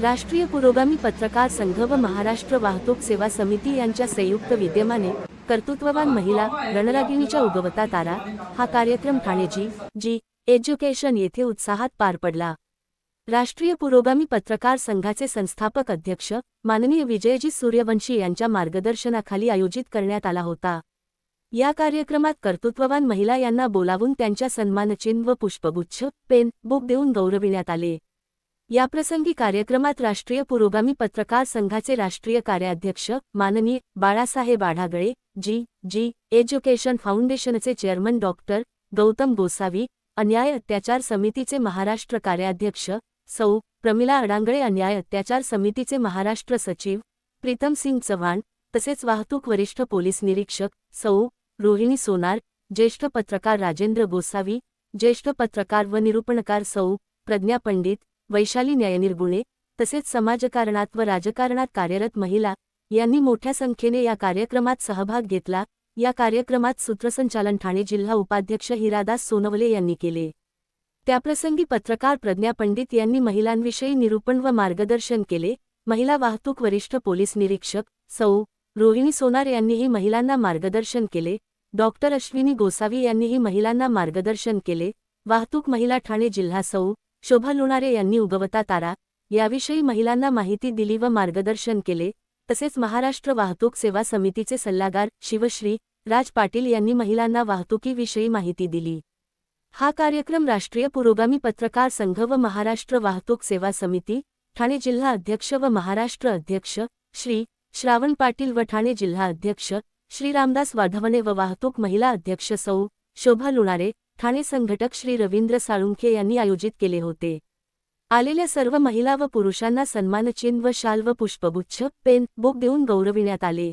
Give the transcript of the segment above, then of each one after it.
राष्ट्रीय पुरोगामी पत्रकार संघ व महाराष्ट्र वाहतूक सेवा समिती यांच्या संयुक्त विद्यमाने कर्तृत्ववान महिला रणरागिणीच्या उगवता तारा हा कार्यक्रम ठाणे जी जी एज्युकेशन येथे उत्साहात पार पडला. राष्ट्रीय पुरोगामी पत्रकार संघाचे संस्थापक अध्यक्ष माननीय विजयजी सूर्यवंशी यांच्या मार्गदर्शनाखाली आयोजित करण्यात आला होता. या कार्यक्रमात कर्तृत्ववान महिला यांना बोलावून त्यांच्या सन्मानचिन्ह व पुष्पगुच्छ पेन बुक देऊन गौरविण्यात आले. याप्रसंगी कार्यक्रमात राष्ट्रीय पुरोगामी पत्रकार संघाचे राष्ट्रीय कार्याध्यक्ष माननीय बाळासाहेब आढागळे जी जी एज्युकेशन फाउंडेशनचे चेअरमन डॉक्टर गौतम गोसावी अन्याय अत्याचार समितीचे महाराष्ट्र कार्याध्यक्ष सौ. प्रमिला अडांगळे अन्याय अत्याचार समितीचे महाराष्ट्र सचिव प्रीतम सिंग चव्हाण तसेच वाहतूक वरिष्ठ पोलीस निरीक्षक सौ. रोहिणी सोनार ज्येष्ठ पत्रकार राजेंद्र गोसावी ज्येष्ठ पत्रकार व निरूपणकार सौ. प्रज्ञा पंडित वैशाली न्यायनिर्गुणे तसेच समाजकारणात व राजकारणात कार्यरत महिला यांनी मोठ्या संख्येने या कार्यक्रमात सहभाग घेतला. या कार्यक्रमात सूत्रसंचालन ठाणे जिल्हा उपाध्यक्ष हिरादास सोनवले यांनी केले. त्याप्रसंगी पत्रकार प्रज्ञा पंडित यांनी महिलांविषयी निरूपण व मार्गदर्शन केले. महिला वाहतूक वरिष्ठ पोलीस निरीक्षक सौ. रोहिणी सोनार यांनीही महिलांना मार्गदर्शन केले. डॉक्टर अश्विनी गोसावी यांनीही महिलांना मार्गदर्शन केले. वाहतूक महिला ठाणे जिल्हा सौ. शोभा लोणारे यांनी उगवता तारा याविषयी महिलांना माहिती दिली व मार्गदर्शन केले तसेच महाराष्ट्र वाहतूक सेवा समितीचे सल्लागार शिवश्री राज पाटील यांनी महिलांना वाहतुकीविषयी माहिती दिली. हा कार्यक्रम राष्ट्रीय पुरोगामी पत्रकार संघ व महाराष्ट्र वाहतूक सेवा समिती ठाणे जिल्हा अध्यक्ष व महाराष्ट्र अध्यक्ष श्री श्रावण पाटील व ठाणे जिल्हा अध्यक्ष श्री रामदास वाढवणे व वाहतूक महिला अध्यक्ष सौ शोभा लुणारे ठाणे संघटक श्री रवींद्र साळुंखे यांनी आयोजित केले होते. आलेल्या सर्व महिला व पुरुषांना सन्मानचिन्ह व शाल व पुष्पगुच्छ पेन बुक देऊन गौरविण्यात आले.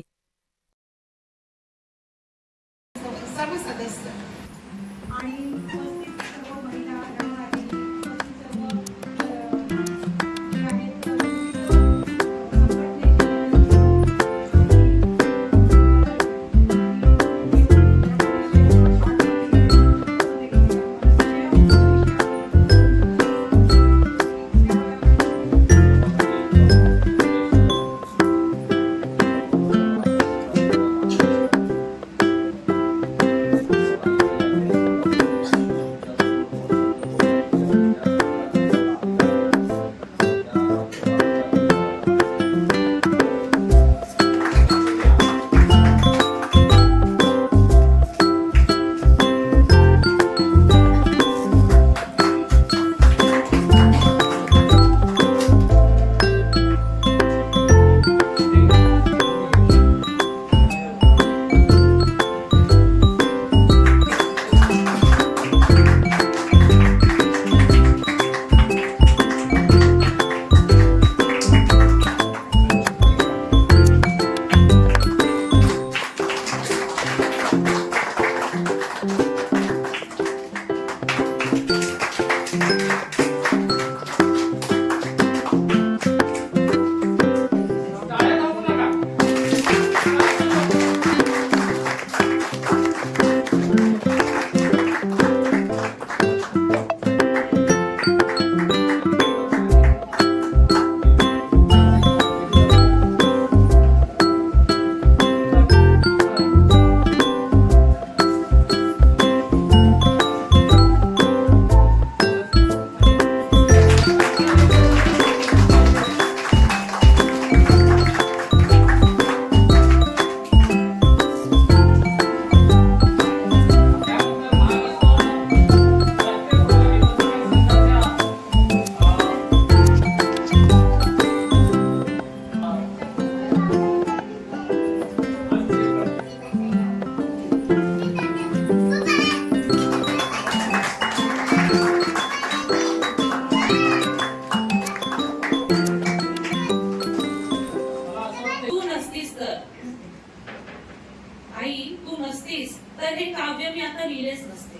तर हे काव्य मी आता लिहिलेच नसते.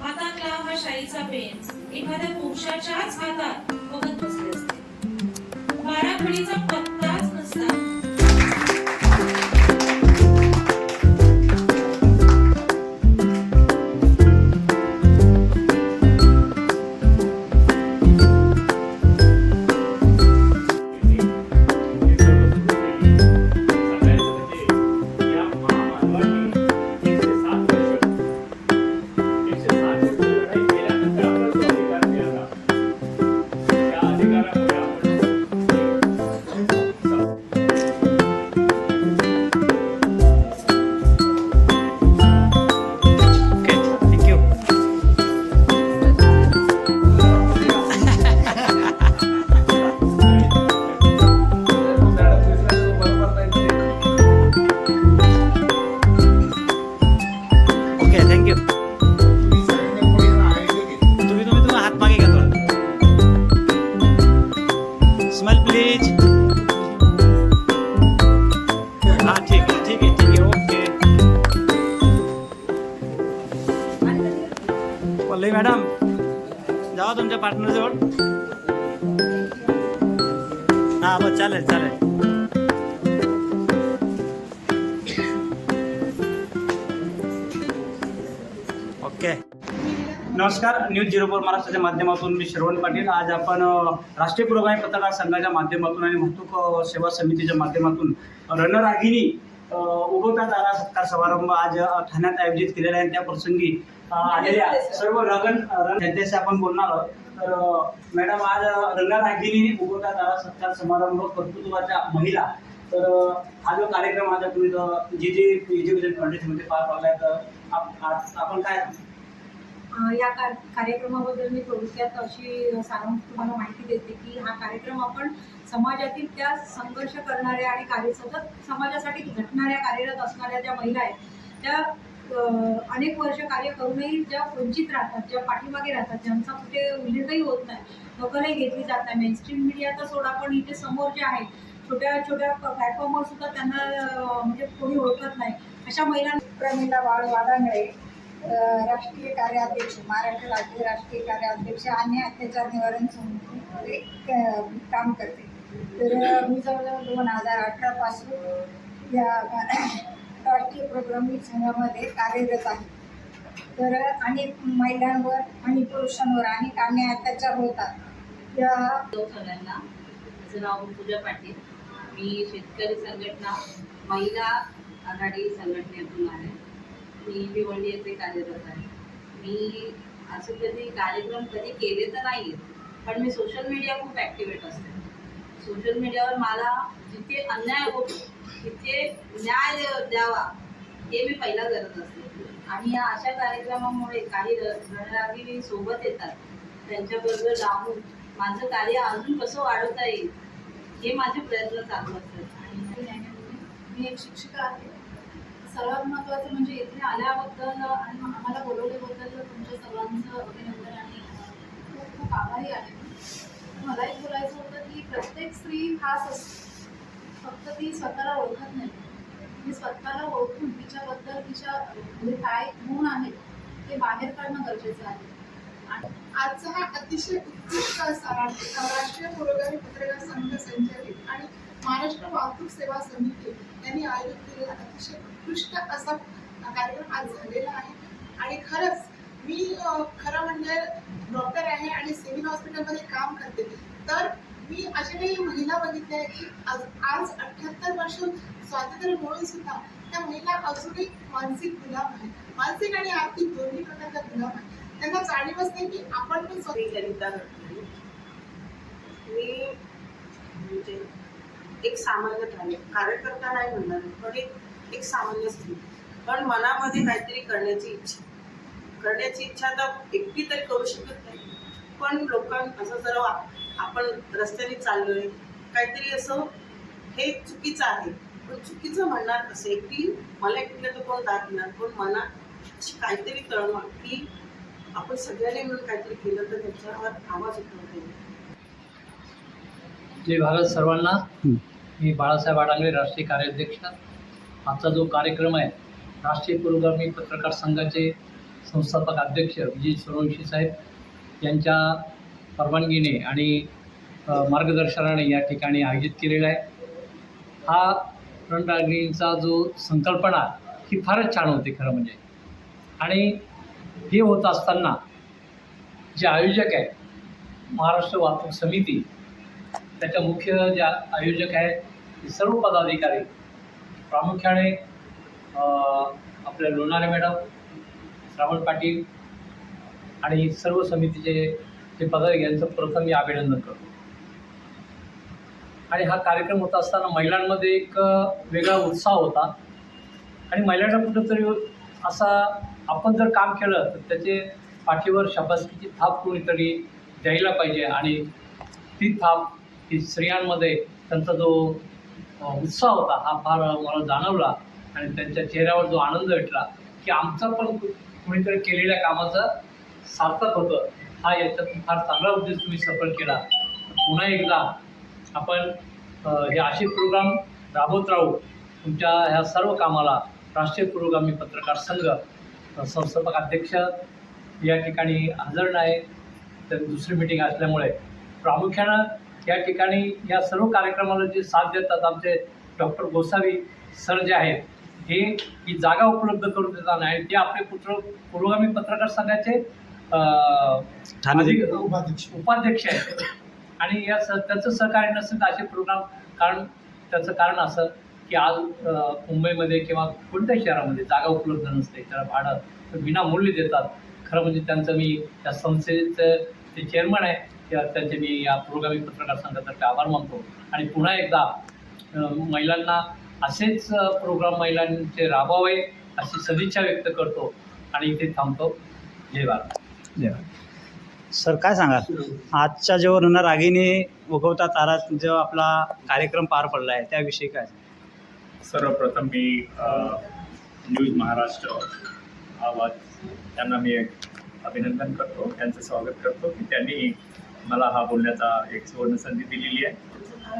हातातला हा शाईचा पेन. एखाद्या पुरुषाच्याच हातात बघत बसले असते. बाराखडीचा प्लीज हा ठीक आहे ठीक आहे ठीक आहे ओके पल्लवी मॅडम जावा तुमच्या पार्टनर पार्टनरजवळ हा बस चालेल चालेल. नमस्कार न्यूज झिरो फोर महाराष्ट्राच्या माध्यमातून मी श्रवण पाटील. आज आपण राष्ट्रीय पुरोगामी पत्रकार संघाच्या माध्यमातून आणि वाहतूक सेवा समितीच्या माध्यमातून रणरागिनी उगवता तारा सत्कार समारंभ आज ठाण्यात आयोजित केलेला आहे. त्या प्रसंगी आलेल्या सर्व रगन रण त्यांच्याशी आपण बोलणार आहोत. तर मॅडम आज अ, रणरागिनी उगवता तारा सत्कार समारंभ कर्तृत्वाच्या महिला. तर हा जो कार्यक्रम आज आपण इथं जी जी एज्युकेशन फाउंडेशनमध्ये पार पाडलाय तर आप- आप- आपण काय या कार्यक्रमाबद्दल मी थोडक्यात अशी सारांश तुम्हाला माहिती देते की हा कार्यक्रम आपण समाजातील त्या संघर्ष करणाऱ्या आणि कार्य सतत समाजासाठी झटणाऱ्या कार्यरत असणाऱ्या ज्या महिला आहेत त्या अनेक वर्ष कार्य करूनही ज्या वंचित राहतात ज्या पाठीमागे राहतात ज्यांचा कुठे उल्लेखही होत नाही नकलही घेतली जात नाही. मेनस्ट्रीम मीडिया तर सोडा पण इथे समोर जे आहे छोट्या छोट्या प्लॅटफॉर्मवर सुद्धा त्यांना म्हणजे कोणी ओळखत नाही. अशा महिला प्रमिला बाळ वादांगळे राष्ट्रीय कार्याध्यक्ष महाराष्ट्र राज्य राष्ट्रीय कार्याध्यक्ष आणि अत्याचार निवारण समितीमध्ये काम करते. तर मी जवळजवळ दोन हजार अठरापासून या राष्ट्रीय प्रोग्रामिंग संघामध्ये कार्यरत आहे. तर अनेक महिलांवर आणि पुरुषांवर आणि अन्याय अत्याचार होतात. या सगळ्यांना माझं नाव पूजा पाटील. मी शेतकरी संघटना महिला आघाडी संघटनेतून आहे. मी भिवंडी येथे कार्यरत आहे. मी असं कधी कार्यक्रम कधी केले तर नाही आहेत पण मी सोशल मीडिया खूप ॲक्टिवेट असते. सोशल मीडियावर मला जिथे अन्याय होतो तिथे न्याय द्यावा हे मी पहिला करत असते. आणि या अशा कार्यक्रमामुळे काही रणरागी सोबत येतात. त्यांच्याबरोबर राहून माझं कार्य अजून कसं वाढवता येईल हे माझे प्रयत्न चालू असतात. आणि मी एक शिक्षिका आहे. सर्वात महत्त्वाचं म्हणजे इथे आल्याबद्दल आणि आम्हाला बोलवल्याबद्दल तुमच्या सर्वांचं अभिनंदन आणि खूप खूप आभारी आहे. मला एक बोलायचं होतं की प्रत्येक स्त्री खास असते. फक्त ती स्वतःला ओळखत नाही. ती स्वतःला ओळखून तिच्याबद्दल तिच्या म्हणजे काय गुण आहेत ते बाहेर काढणं गरजेचं आहे. आणि आजचा हा अतिशय उत्कृष्ट असा राष्ट्रीय पुरोगामी पत्रकार संघ संचालित आणि महाराष्ट्र वाहतूक सेवा समिती यांनी आयोजित केलेला अतिशय उत्कृष्ट असा कार्यक्रम आज झालेला आहे. आणि खरंच मी खरं म्हणजे डॉक्टर आहे आणि सिव्हिल हॉस्पिटलमध्ये काम करते. तर मी अशा काही महिला बघितल्या आहेत की आज आज अठ्ठ्याहत्तर वर्ष स्वातंत्र्य मिळून सुद्धा त्या महिला अजूनही मानसिक गुलाम आहे मानसिक आणि आर्थिक दोन्ही प्रकारचा गुलाम आहे त्यांना जाणीवच नाही की आपण पण स्वतः मी मी म्हणजे एक सामान्य कार्य कार्यकर्ता नाही म्हणणार पण एक एक सामान्य स्त्री. पण मनामध्ये काहीतरी करण्याची इच्छा. करण्याची इच्छा तर एकटी तरी करू शकत नाही. पण लोकां असं जर आपण रस्त्याने चाललोय काहीतरी असं हे चुकीचं आहे. पण चुकीचं म्हणणार कसं एकटी मला एकटीला तर कोण दाद देणार? पण मनात अशी काहीतरी तळमळ की आपण सगळ्यांनी मिळून काहीतरी केलं तर त्याच्यावर आवाज उठवता येईल. जय भारत सर्वांना. मी बाळासाहेब आडांगरे राष्ट्रीय कार्याध्यक्ष. आजचा जो कार्यक्रम आहे राष्ट्रीय पुरोगामी पत्रकार संघाचे संस्थापक अध्यक्ष विजय सूर्यवंशी साहेब यांच्या परवानगीने आणि मार्गदर्शनाने या ठिकाणी आयोजित केलेला आहे. हा रणरागिणींचा जो संकल्पना ही फारच छान होती खरं म्हणजे. आणि हे होत असताना जे आयोजक आहे महाराष्ट्र वाहतूक समिती त्याच्या मुख्य ज्या आयोजक आहेत सर्व पदाधिकारी प्रामुख्याने आपल्या लोणारे मॅडम श्रावण पाटील आणि सर्व समितीचे जे पदाधिकारी यांचं प्रथम मी अभिनंदन करतो. आणि हा कार्यक्रम होत असताना महिलांमध्ये एक वेगळा उत्साह होता. आणि महिलांना कुठंतरी असा आपण जर काम केलं तर त्याचे पाठीवर शाबासकीची थाप कोणीतरी द्यायला पाहिजे आणि ती थाप ही स्त्रियांमध्ये त्यांचा जो उत्साह होता. हा फार मला जाणवला आणि त्यांच्या चेहऱ्यावर जो आनंद भेटला की आमचा पण कुणीतरी केलेल्या कामाचं सार्थक होतं. हा याच्यातून फार चांगला उद्देश तुम्ही सफल केला. पुन्हा एकदा आपण हे असे प्रोग्राम राबवत राहू. तुमच्या ह्या सर्व कामाला राष्ट्रीय पुरोगामी पत्रकार संघ संस्थापक अध्यक्ष या ठिकाणी हजर नाही. तर दुसरी मिटिंग असल्यामुळे प्रामुख्यानं या ठिकाणी या सर्व कार्यक्रमाला जे साथ देतात आमचे डॉक्टर गोसावी सर जे आहेत हे ही जागा उपलब्ध करून देतात आणि ते आपले पुत्र पुरोगामी पत्रकार संघाचे उपाध्यक्ष. आहेत. आणि या स त्याचं सहकार्य नसेल तर असे प्रोग्राम कारण त्याचं कारण असं की आज मुंबईमध्ये किंवा कोणत्याही शहरामध्ये जागा उपलब्ध नसते. त्याला भाडं विनामूल्य देतात. खरं म्हणजे त्यांचं मी त्या संस्थेचं ते चेअरमन आहे त्या त्यांचे मी या पुरोगामी पत्रकार संघातर्फे आभार मानतो. आणि पुन्हा एकदा महिलांना असेच प्रोग्राम महिलांचे राबवावे अशी सदिच्छा व्यक्त करतो आणि इथे थांबतो. जय भारत. सर काय सांगाल आजच्या जो रणरागिणी उगवता तारा जो आपला कार्यक्रम पार पडला आहे त्याविषयी काय? सर्वप्रथम मी न्यूज महाराष्ट्र आवाज त्यांना मी एक अभिनंदन करतो त्यांचं स्वागत करतो की त्यांनी मला हा बोलण्याचा एक सुवर्ण संधी दिलेली आहे.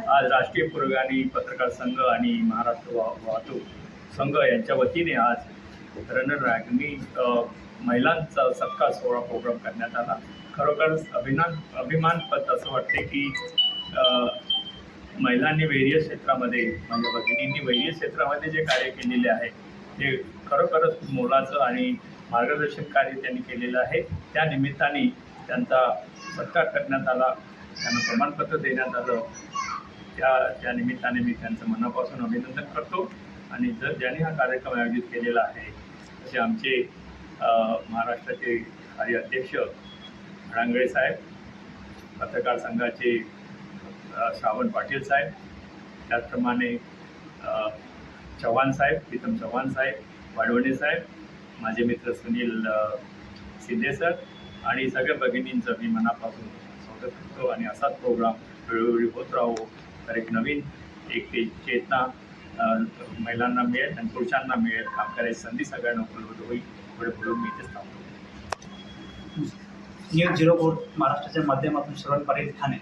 आज राष्ट्रीय पुरोगामी पत्रकार संघ आणि महाराष्ट्र वाहतूक संघ यांच्या वतीने आज रणरागिणी महिलांचा सत्कार सोहळा प्रोग्राम करण्यात आला. खरोखरच अभिमान अभिमानपद असं वाटते की महिलांनी वेरियस क्षेत्रामध्ये म्हणजे भगिनींनी वेरियस क्षेत्रामध्ये जे कार्य केलेले आहे ते खरोखरच मोलाचं आणि मार्गदर्शन कार्य त्यांनी केलेलं आहे. त्या निमित्ताने त्यांचा सत्कार करण्यात आला त्यांना प्रमाणपत्र देण्यात आलं. त्या त्या निमित्ताने मी त्यांचं मनापासून अभिनंदन करतो. आणि जर ज्यांनी हा कार्यक्रम आयोजित केलेला आहे तसे आमचे महाराष्ट्राचे कार्य अध्यक्ष रांगळे साहेब पत्रकार संघाचे श्रावण पाटील साहेब त्याचप्रमाणे चव्हाण साहेब प्रीतम चव्हाण साहेब वाढवणे साहेब माझे मित्र सुनील सिद्धे शिंदे सर आणि सगळ्या भगिनींचं मी मनापासून स्वागत करतो. आणि असाच प्रोग्राम वेळोवेळी होत राहो. तर एक नवीन एक ते चेतना महिलांना मिळेल आणि पुरुषांना मिळेल. काम करायची संधी सगळ्यांना उपलब्ध होईल. पुढे बोलून मी इथेच थांबतो. न्यूज झिरो फोर महाराष्ट्राच्या माध्यमातून श्रवण पाटील ठाणे.